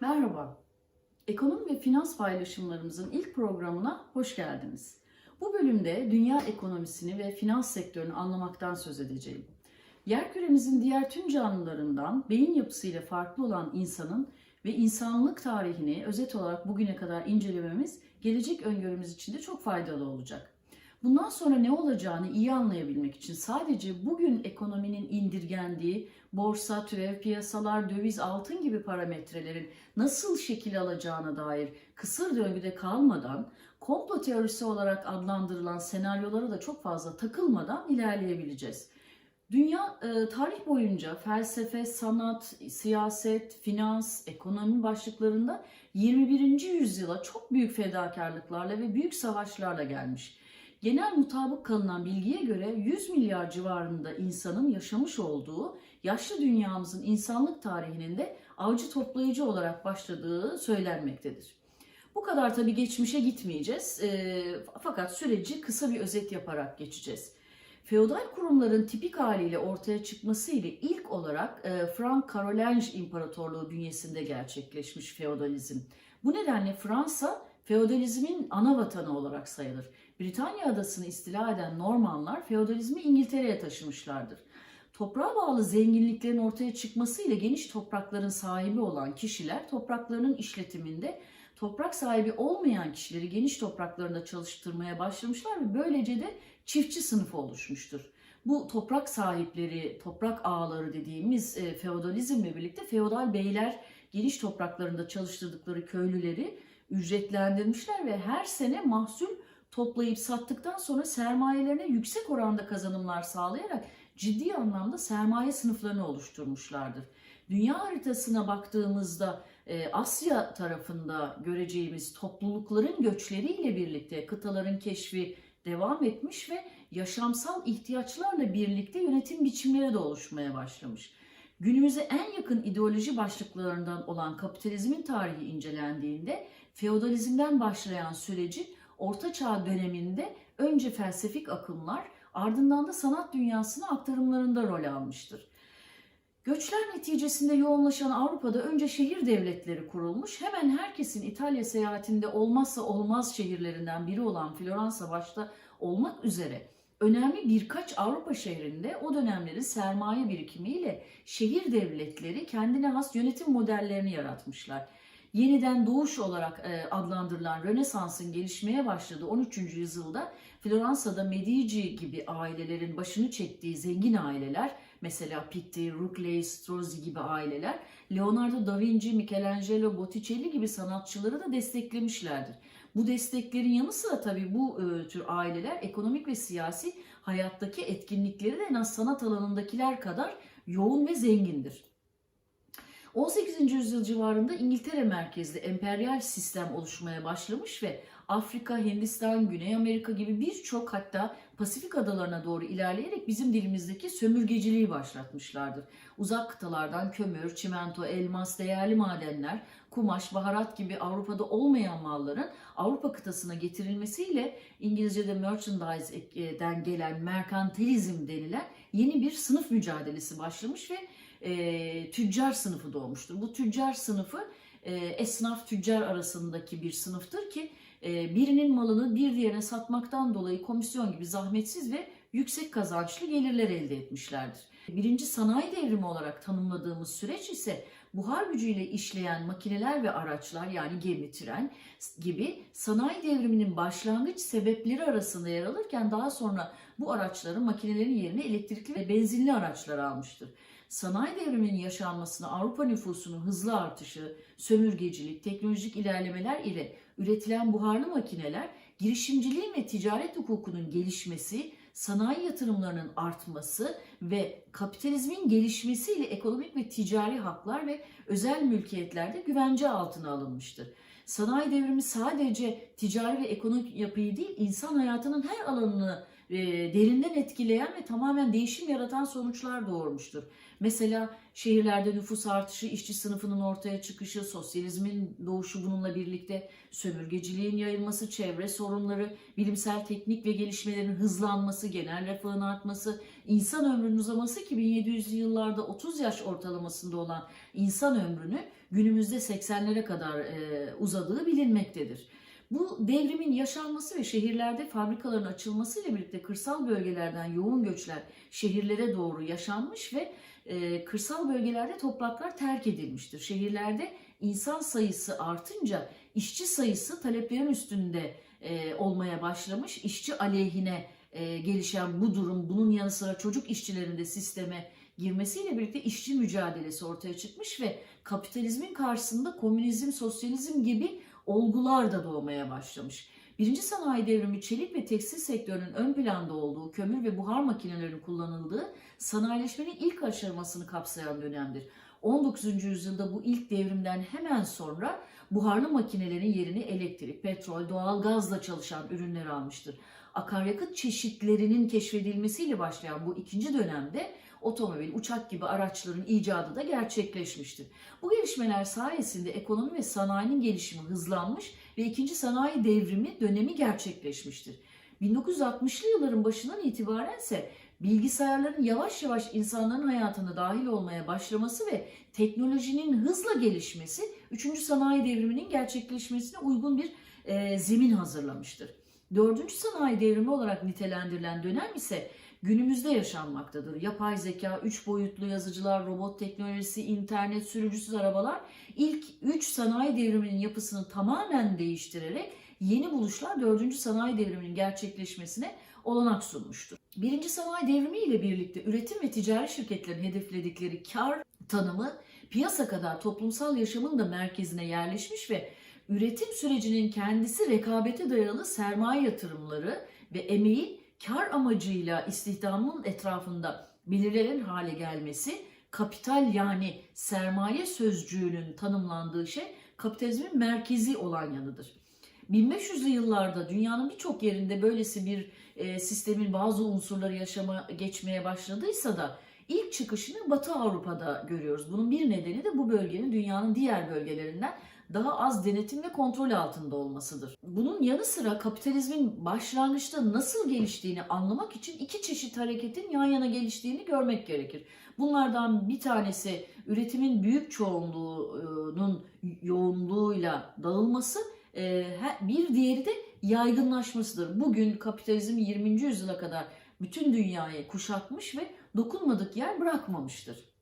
Merhaba. Ekonomi ve finans paylaşımlarımızın ilk programına hoş geldiniz. Bu bölümde dünya ekonomisini ve finans sektörünü anlamaktan söz edeceğim. Yerküremizin diğer tüm canlılarından beyin yapısıyla farklı olan insanın ve insanlık tarihini özet olarak bugüne kadar incelememiz gelecek öngörümüz için de çok faydalı olacak. Bundan sonra ne olacağını iyi anlayabilmek için sadece bugün ekonominin indirgendiği borsa, türev piyasalar, döviz, altın gibi parametrelerin nasıl şekil alacağına dair kısır döngüde kalmadan komplo teorisi olarak adlandırılan senaryolara da çok fazla takılmadan ilerleyebileceğiz. Dünya e, tarih boyunca felsefe, sanat, siyaset, finans, ekonomi başlıklarında 21. yüzyıla çok büyük fedakarlıklarla ve büyük savaşlarla gelmiş. Genel mutabık kalınan bilgiye göre 100 milyar civarında insanın yaşamış olduğu yaşlı dünyamızın insanlık tarihinin de avcı toplayıcı olarak başladığı söylenmektedir. Bu kadar tabii geçmişe gitmeyeceğiz e, fakat süreci kısa bir özet yaparak geçeceğiz. Feodal kurumların tipik haliyle ortaya çıkması ile ilk olarak e, Frank Karolinj İmparatorluğu bünyesinde gerçekleşmiş feodalizm. Bu nedenle Fransa feodalizmin ana vatanı olarak sayılır. Britanya adasını istila eden Normanlar feodalizmi İngiltere'ye taşımışlardır. Toprağa bağlı zenginliklerin ortaya çıkmasıyla geniş toprakların sahibi olan kişiler topraklarının işletiminde toprak sahibi olmayan kişileri geniş topraklarında çalıştırmaya başlamışlar ve böylece de çiftçi sınıfı oluşmuştur. Bu toprak sahipleri, toprak ağaları dediğimiz e, feodalizmle birlikte feodal beyler geniş topraklarında çalıştırdıkları köylüleri ücretlendirmişler ve her sene mahsul toplayıp sattıktan sonra sermayelerine yüksek oranda kazanımlar sağlayarak ciddi anlamda sermaye sınıflarını oluşturmuşlardır. Dünya haritasına baktığımızda e, Asya tarafında göreceğimiz toplulukların göçleriyle birlikte kıtaların keşfi devam etmiş ve yaşamsal ihtiyaçlarla birlikte yönetim biçimleri de oluşmaya başlamış. Günümüze en yakın ideoloji başlıklarından olan kapitalizmin tarihi incelendiğinde feodalizmden başlayan süreci Orta Çağ döneminde önce felsefik akımlar ardından da sanat dünyasına aktarımlarında rol almıştır. Göçler neticesinde yoğunlaşan Avrupa'da önce şehir devletleri kurulmuş. Hemen herkesin İtalya seyahatinde olmazsa olmaz şehirlerinden biri olan Floransa başta olmak üzere önemli birkaç Avrupa şehrinde o dönemleri sermaye birikimiyle şehir devletleri kendine has yönetim modellerini yaratmışlar yeniden doğuş olarak e, adlandırılan Rönesans'ın gelişmeye başladığı 13. yüzyılda Floransa'da Medici gibi ailelerin başını çektiği zengin aileler, mesela Pitti, Rucellai, Strozzi gibi aileler, Leonardo da Vinci, Michelangelo, Botticelli gibi sanatçıları da desteklemişlerdir. Bu desteklerin yanı sıra tabii bu e, tür aileler ekonomik ve siyasi hayattaki etkinlikleri de en az sanat alanındakiler kadar yoğun ve zengindir. 18. yüzyıl civarında İngiltere merkezli emperyal sistem oluşmaya başlamış ve Afrika, Hindistan, Güney Amerika gibi birçok hatta Pasifik adalarına doğru ilerleyerek bizim dilimizdeki sömürgeciliği başlatmışlardır. Uzak kıtalardan kömür, çimento, elmas, değerli madenler, kumaş, baharat gibi Avrupa'da olmayan malların Avrupa kıtasına getirilmesiyle İngilizce'de merchandise'den gelen merkantilizm denilen yeni bir sınıf mücadelesi başlamış ve e, tüccar sınıfı doğmuştur. Bu tüccar sınıfı e, esnaf tüccar arasındaki bir sınıftır ki e, birinin malını bir diğerine satmaktan dolayı komisyon gibi zahmetsiz ve yüksek kazançlı gelirler elde etmişlerdir. Birinci sanayi devrimi olarak tanımladığımız süreç ise buhar gücüyle işleyen makineler ve araçlar yani gemi, tren gibi sanayi devriminin başlangıç sebepleri arasında yer alırken daha sonra bu araçların makinelerin yerine elektrikli ve benzinli araçlar almıştır. Sanayi devriminin yaşanmasına Avrupa nüfusunun hızlı artışı, sömürgecilik, teknolojik ilerlemeler ile üretilen buharlı makineler, girişimciliğin ve ticaret hukukunun gelişmesi, sanayi yatırımlarının artması ve kapitalizmin gelişmesiyle ekonomik ve ticari haklar ve özel mülkiyetlerde güvence altına alınmıştır. Sanayi devrimi sadece ticari ve ekonomik yapıyı değil, insan hayatının her alanını e, derinden etkileyen ve tamamen değişim yaratan sonuçlar doğurmuştur. Mesela şehirlerde nüfus artışı, işçi sınıfının ortaya çıkışı, sosyalizmin doğuşu bununla birlikte sömürgeciliğin yayılması, çevre sorunları, bilimsel teknik ve gelişmelerin hızlanması, genel refahın artması, insan ömrünün uzaması ki 1700'lü yıllarda 30 yaş ortalamasında olan insan ömrünü günümüzde 80'lere kadar e, uzadığı bilinmektedir. Bu devrimin yaşanması ve şehirlerde fabrikaların açılmasıyla birlikte kırsal bölgelerden yoğun göçler şehirlere doğru yaşanmış ve e, kırsal bölgelerde topraklar terk edilmiştir. Şehirlerde insan sayısı artınca işçi sayısı taleplerin üstünde e, olmaya başlamış. İşçi aleyhine e, gelişen bu durum bunun yanı sıra çocuk işçilerin de sisteme girmesiyle birlikte işçi mücadelesi ortaya çıkmış ve kapitalizmin karşısında komünizm, sosyalizm gibi olgular da doğmaya başlamış. Birinci sanayi devrimi çelik ve tekstil sektörünün ön planda olduğu, kömür ve buhar makinelerinin kullanıldığı sanayileşmenin ilk aşamasını kapsayan dönemdir. 19. yüzyılda bu ilk devrimden hemen sonra buharlı makinelerin yerini elektrik, petrol, doğal gazla çalışan ürünler almıştır. Akaryakıt çeşitlerinin keşfedilmesiyle başlayan bu ikinci dönemde otomobil, uçak gibi araçların icadı da gerçekleşmiştir. Bu gelişmeler sayesinde ekonomi ve sanayinin gelişimi hızlanmış ve ikinci sanayi devrimi dönemi gerçekleşmiştir. 1960'lı yılların başından itibaren ise bilgisayarların yavaş yavaş insanların hayatına dahil olmaya başlaması ve teknolojinin hızla gelişmesi 3. sanayi devriminin gerçekleşmesine uygun bir e, zemin hazırlamıştır. 4. sanayi devrimi olarak nitelendirilen dönem ise günümüzde yaşanmaktadır. Yapay zeka, 3 boyutlu yazıcılar, robot teknolojisi, internet, sürücüsüz arabalar ilk 3 sanayi devriminin yapısını tamamen değiştirerek yeni buluşlar 4. sanayi devriminin gerçekleşmesine olanak sunmuştur. Birinci sanayi devrimi ile birlikte üretim ve ticari şirketlerin hedefledikleri kar tanımı piyasa kadar toplumsal yaşamın da merkezine yerleşmiş ve üretim sürecinin kendisi rekabete dayalı sermaye yatırımları ve emeğin kar amacıyla istihdamın etrafında belirlenen hale gelmesi kapital yani sermaye sözcüğünün tanımlandığı şey kapitalizmin merkezi olan yanıdır. 1500'lü yıllarda dünyanın birçok yerinde böylesi bir e, sistemin bazı unsurları yaşama geçmeye başladıysa da ilk çıkışını Batı Avrupa'da görüyoruz. Bunun bir nedeni de bu bölgenin dünyanın diğer bölgelerinden daha az denetim ve kontrol altında olmasıdır. Bunun yanı sıra kapitalizmin başlangıçta nasıl geliştiğini anlamak için iki çeşit hareketin yan yana geliştiğini görmek gerekir. Bunlardan bir tanesi üretimin büyük çoğunluğunun yoğunluğuyla dağılması, e, bir diğeri de yaygınlaşmasıdır. Bugün kapitalizm 20. yüzyıla kadar bütün dünyayı kuşatmış ve dokunmadık yer bırakmamıştır.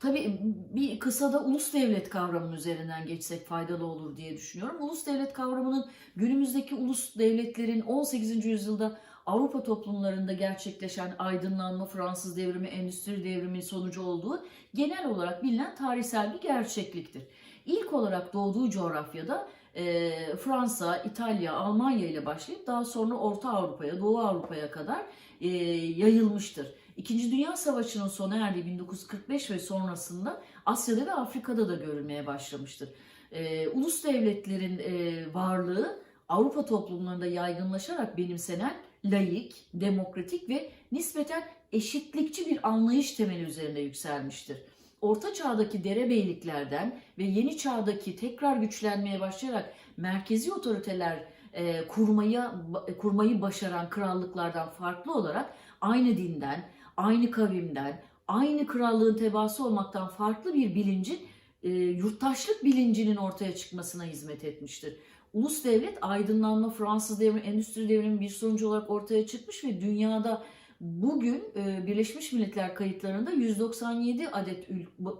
Tabii bir kısada ulus devlet kavramının üzerinden geçsek faydalı olur diye düşünüyorum. Ulus devlet kavramının günümüzdeki ulus devletlerin 18. yüzyılda Avrupa toplumlarında gerçekleşen aydınlanma, Fransız devrimi, endüstri devrimi sonucu olduğu genel olarak bilinen tarihsel bir gerçekliktir. İlk olarak doğduğu coğrafyada e, Fransa, İtalya, Almanya ile başlayıp daha sonra Orta Avrupa'ya, Doğu Avrupa'ya kadar e, yayılmıştır. İkinci Dünya Savaşı'nın sona erdiği 1945 ve sonrasında Asya'da ve Afrika'da da görülmeye başlamıştır. E, ulus devletlerin e, varlığı Avrupa toplumlarında yaygınlaşarak benimsenen laik, demokratik ve nispeten eşitlikçi bir anlayış temeli üzerinde yükselmiştir. Orta çağdaki derebeyliklerden ve yeni çağdaki tekrar güçlenmeye başlayarak merkezi otoriteler e, kurmaya kurmayı başaran krallıklardan farklı olarak aynı dinden, aynı kavimden, aynı krallığın tebaası olmaktan farklı bir bilincin e, yurttaşlık bilincinin ortaya çıkmasına hizmet etmiştir. Ulus devlet aydınlanma, Fransız devrimi, endüstri devriminin bir sonucu olarak ortaya çıkmış ve dünyada bugün e, Birleşmiş Milletler kayıtlarında 197 adet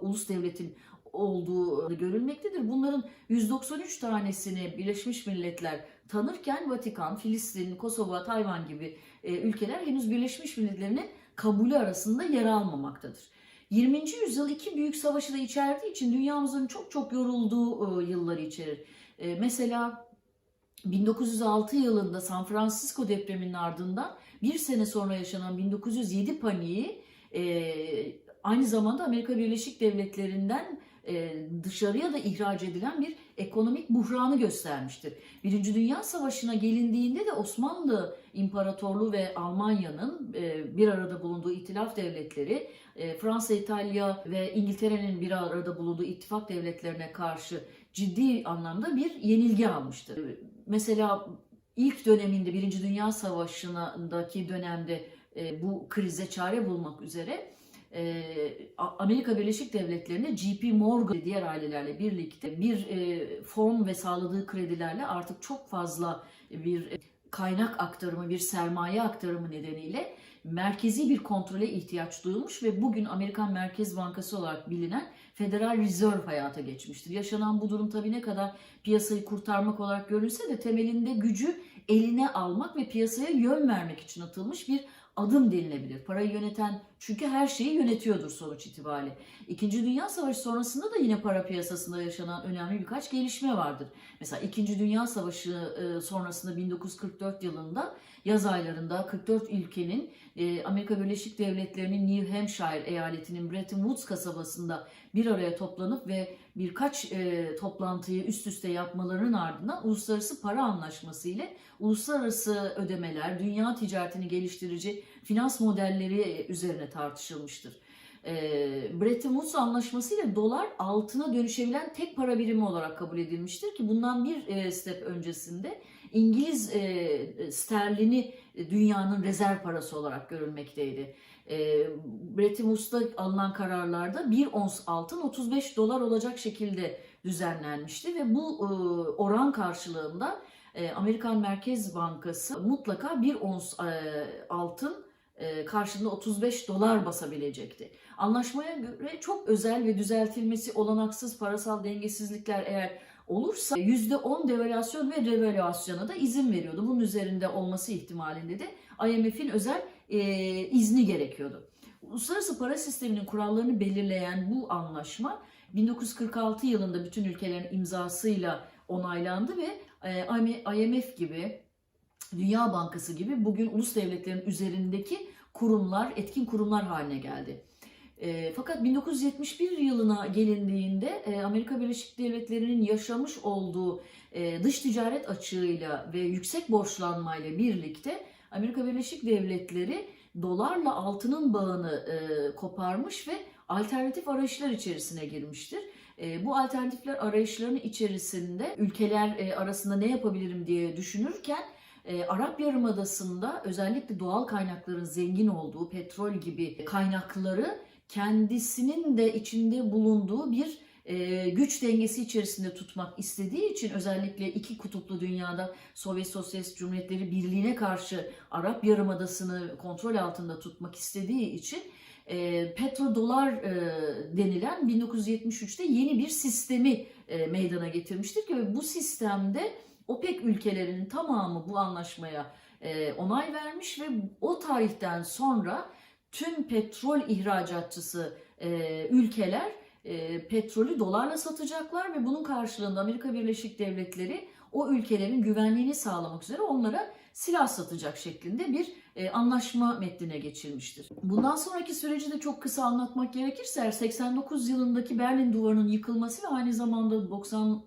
ulus devletin olduğu görülmektedir. Bunların 193 tanesini Birleşmiş Milletler tanırken Vatikan, Filistin, Kosova, Tayvan gibi e, ülkeler henüz Birleşmiş Milletler'in kabulü arasında yer almamaktadır. 20. yüzyıl iki büyük savaşı da içerdiği için dünyamızın çok çok yorulduğu e, yılları içerir. E, mesela 1906 yılında San Francisco depreminin ardından bir sene sonra yaşanan 1907 paniği e, aynı zamanda Amerika Birleşik Devletleri'nden dışarıya da ihraç edilen bir ekonomik buhranı göstermiştir. Birinci Dünya Savaşı'na gelindiğinde de Osmanlı İmparatorluğu ve Almanya'nın bir arada bulunduğu itilaf devletleri, Fransa, İtalya ve İngiltere'nin bir arada bulunduğu ittifak devletlerine karşı ciddi anlamda bir yenilgi almıştır. Mesela ilk döneminde Birinci Dünya Savaşı'ndaki dönemde bu krize çare bulmak üzere e, Amerika Birleşik Devletleri'nde JP Morgan diğer ailelerle birlikte bir e, form ve sağladığı kredilerle artık çok fazla bir e, kaynak aktarımı, bir sermaye aktarımı nedeniyle merkezi bir kontrole ihtiyaç duyulmuş ve bugün Amerikan Merkez Bankası olarak bilinen Federal Reserve hayata geçmiştir. Yaşanan bu durum tabii ne kadar piyasayı kurtarmak olarak görünse de temelinde gücü eline almak ve piyasaya yön vermek için atılmış bir adım denilebilir. Parayı yöneten çünkü her şeyi yönetiyordur sonuç itibariyle. İkinci Dünya Savaşı sonrasında da yine para piyasasında yaşanan önemli birkaç gelişme vardır. Mesela İkinci Dünya Savaşı e, sonrasında 1944 yılında yaz aylarında 44 ülkenin e, Amerika Birleşik Devletleri'nin New Hampshire eyaletinin Bretton Woods kasabasında bir araya toplanıp ve birkaç e, toplantıyı üst üste yapmalarının ardından Uluslararası Para Anlaşması ile uluslararası ödemeler, dünya ticaretini geliştirici finans modelleri üzerine tartışılmıştır. E, Bretton Woods Anlaşması ile dolar altına dönüşebilen tek para birimi olarak kabul edilmiştir ki bundan bir e, step öncesinde İngiliz e, sterlini dünyanın rezerv parası olarak görülmekteydi. E, Bretton Woods'ta alınan kararlarda bir ons altın 35 dolar olacak şekilde düzenlenmişti ve bu e, oran karşılığında e, Amerikan Merkez Bankası mutlaka bir ons e, altın e, karşılığında 35 dolar basabilecekti. Anlaşmaya göre çok özel ve düzeltilmesi olanaksız parasal dengesizlikler eğer olursa %10 devalüasyon ve revalüasyona da izin veriyordu. Bunun üzerinde olması ihtimalinde de IMF'in özel e, izni gerekiyordu. Uluslararası para sisteminin kurallarını belirleyen bu anlaşma 1946 yılında bütün ülkelerin imzasıyla onaylandı ve e, IMF gibi Dünya Bankası gibi bugün ulus devletlerin üzerindeki kurumlar, etkin kurumlar haline geldi. E, fakat 1971 yılına gelindiğinde e, Amerika Birleşik Devletleri'nin yaşamış olduğu e, dış ticaret açığıyla ve yüksek borçlanmayla birlikte Amerika Birleşik Devletleri dolarla altının bağını e, koparmış ve alternatif arayışlar içerisine girmiştir. E, bu alternatifler arayışlarının içerisinde ülkeler e, arasında ne yapabilirim diye düşünürken e, Arap Yarımadası'nda özellikle doğal kaynakların zengin olduğu petrol gibi kaynakları kendisinin de içinde bulunduğu bir e, güç dengesi içerisinde tutmak istediği için özellikle iki kutuplu dünyada Sovyet Sosyalist Cumhuriyetleri Birliği'ne karşı Arap Yarımadası'nı kontrol altında tutmak istediği için e, petrodolar e, denilen 1973'te yeni bir sistemi e, meydana getirmiştir ki bu sistemde OPEC ülkelerinin tamamı bu anlaşmaya e, onay vermiş ve o tarihten sonra tüm petrol ihracatçısı e, ülkeler e, petrolü dolarla satacaklar ve bunun karşılığında Amerika Birleşik Devletleri o ülkelerin güvenliğini sağlamak üzere onlara silah satacak şeklinde bir e, anlaşma metnine geçilmiştir. Bundan sonraki süreci de çok kısa anlatmak gerekirse 89 yılındaki Berlin Duvarı'nın yıkılması ve aynı zamanda 90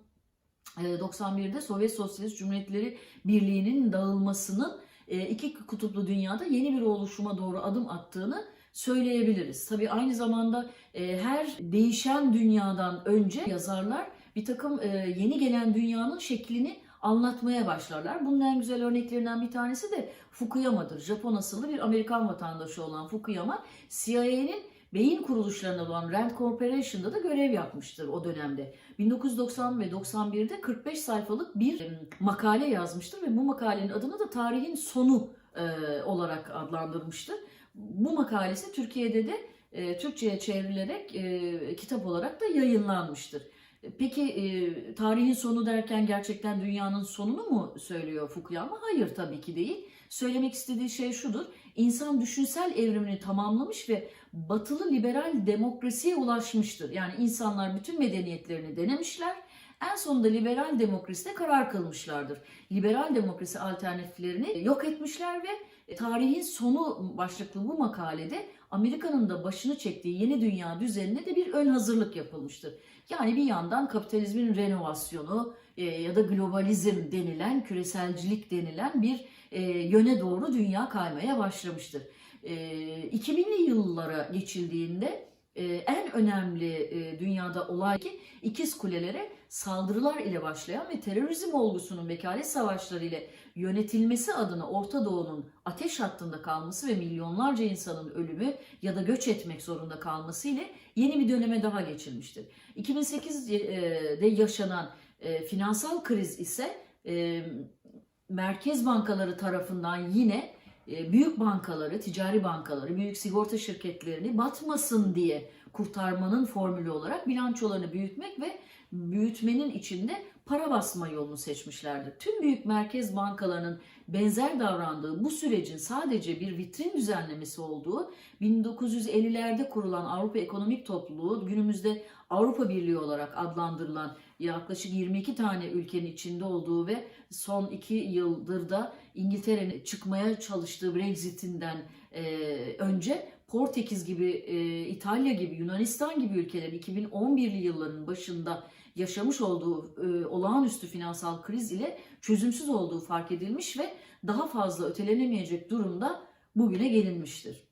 91'de Sovyet Sosyalist Cumhuriyetleri Birliği'nin dağılmasının iki kutuplu dünyada yeni bir oluşuma doğru adım attığını söyleyebiliriz. Tabii aynı zamanda her değişen dünyadan önce yazarlar bir takım yeni gelen dünyanın şeklini anlatmaya başlarlar. Bunun en güzel örneklerinden bir tanesi de Fukuyama'dır. Japon asıllı bir Amerikan vatandaşı olan Fukuyama, CIA'nin beyin kuruluşlarında olan Rand Corporation'da da görev yapmıştır o dönemde. 1990 ve 91'de 45 sayfalık bir makale yazmıştır ve bu makalenin adını da tarihin sonu e, olarak adlandırmıştır. Bu makalesi Türkiye'de de e, Türkçe'ye çevrilerek e, kitap olarak da yayınlanmıştır. Peki e, tarihin sonu derken gerçekten dünyanın sonunu mu söylüyor Fukuyama? Hayır tabii ki değil. Söylemek istediği şey şudur. İnsan düşünsel evrimini tamamlamış ve batılı liberal demokrasiye ulaşmıştır. Yani insanlar bütün medeniyetlerini denemişler. En sonunda liberal demokraside karar kılmışlardır. Liberal demokrasi alternatiflerini yok etmişler ve tarihin sonu başlıklı bu makalede Amerika'nın da başını çektiği yeni dünya düzenine de bir ön hazırlık yapılmıştır. Yani bir yandan kapitalizmin renovasyonu e, ya da globalizm denilen, küreselcilik denilen bir e, yöne doğru dünya kaymaya başlamıştır. E, 2000'li yıllara geçildiğinde e, en önemli e, dünyada olay ki ikiz kulelere saldırılar ile başlayan ve terörizm olgusunun vekalet savaşları ile yönetilmesi adına Orta Doğu'nun ateş hattında kalması ve milyonlarca insanın ölümü ya da göç etmek zorunda kalması ile yeni bir döneme daha geçilmiştir. 2008'de yaşanan e, finansal kriz ise e, merkez bankaları tarafından yine e, büyük bankaları, ticari bankaları, büyük sigorta şirketlerini batmasın diye kurtarmanın formülü olarak bilançolarını büyütmek ve büyütmenin içinde para basma yolunu seçmişlerdir. Tüm büyük merkez bankalarının benzer davrandığı bu sürecin sadece bir vitrin düzenlemesi olduğu 1950'lerde kurulan Avrupa Ekonomik Topluluğu günümüzde Avrupa Birliği olarak adlandırılan yaklaşık 22 tane ülkenin içinde olduğu ve son iki yıldır da İngiltere'nin çıkmaya çalıştığı Brexit'inden e, önce Portekiz gibi, e, İtalya gibi, Yunanistan gibi ülkelerin 2011'li yılların başında yaşamış olduğu e, olağanüstü finansal kriz ile çözümsüz olduğu fark edilmiş ve daha fazla ötelenemeyecek durumda bugüne gelinmiştir.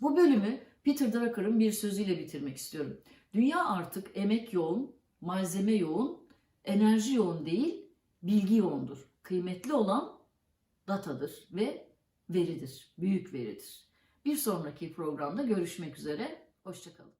Bu bölümü Peter Drucker'ın bir sözüyle bitirmek istiyorum. Dünya artık emek yoğun, malzeme yoğun, enerji yoğun değil, bilgi yoğundur. Kıymetli olan datadır ve veridir, büyük veridir. Bir sonraki programda görüşmek üzere, hoşçakalın.